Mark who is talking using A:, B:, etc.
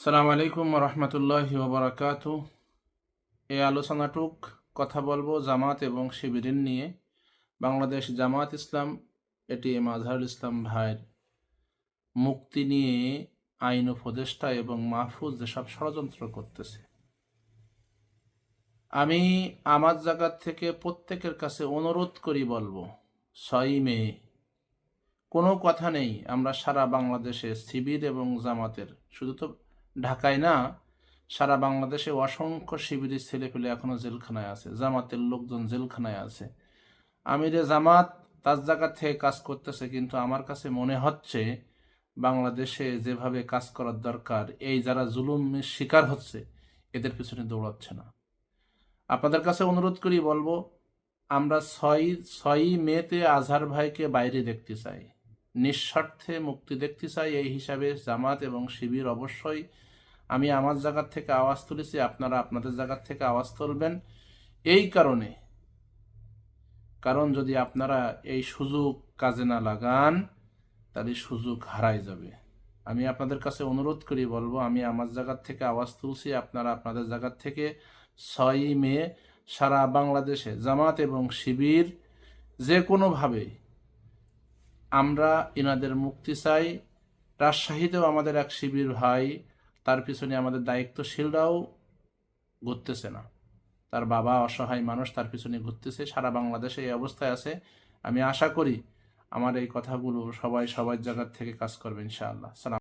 A: সালাম আলাইকুম রহমতুল্লাহ ওবরাকাত এই আলোচনাটুক কথা বলব জামাত এবং শিবিরের নিয়ে। বাংলাদেশ জামাত ইসলাম, এটি এম আজহারুল ইসলাম ভাইয়ের মুক্তি নিয়ে আইন উপদেষ্টা এবং মাহফুজ যেসব ষড়যন্ত্র করতেছে। আমি আমার জায়গার থেকে প্রত্যেকের কাছে অনুরোধ করি বলব, ছয়ই মে, কোনো কথা নেই। আমরা সারা বাংলাদেশে শিবির এবং জামাতের, শুধু তো ঢাকায় না, সারা বাংলাদেশে অসংখ্য শিবিরের ছেলেপেলে এখনও জেলখানায় আছে, জামাতের লোকজন জেলখানায় আছে। আমিরে জামাত তার জায়গা থেকে কাজ করতেছে, কিন্তু আমার কাছে মনে হচ্ছে বাংলাদেশে যেভাবে কাজ করার দরকার, এই যারা জুলুমের শিকার হচ্ছে, এদের পিছনে দৌড়াচ্ছে না। আপনাদের কাছে অনুরোধ করি, বলব, আমরা ছয়, ছয়ই মেতে আজহার ভাইকে বাইরে দেখতে চাই। নিঃস্বার্থে মুক্তি দেখতে চাই এই হিসাবে জামাত এবং শিবির অবশ্যই। আমি আমার জায়গার থেকে আওয়াজ তুলেছি, আপনারা আপনাদের জায়গার থেকে আওয়াজ তুলবেন। এই কারণে, কারণ যদি আপনারা এই সুযোগ কাজে না লাগান, তাহলে সুযোগ হারাই যাবে। আমি আপনাদের কাছে অনুরোধ করি, বলব, আমি আমার জায়গার থেকে আওয়াজ তুলছি, আপনারা আপনাদের জায়গার থেকে ছয়ই মে সারা বাংলাদেশে জামাত এবং শিবির যে কোনোভাবে আমরা এনাদের মুক্তি চাই। রাজশাহীতেও আমাদের এক শিবির ভাই, তার পিছনে আমাদের দায়িত্বশীলরাও ঘুরতেছে না। তার বাবা অসহায় মানুষ, তার পিছনে ঘুরতেছে, সারা বাংলাদেশে এই অবস্থায় আছে। আমি আশা করি আমার এই কথাগুলো সবাই সবার জায়গার থেকে কাজ করবে, ইনশাআল্লাহ। সালাম।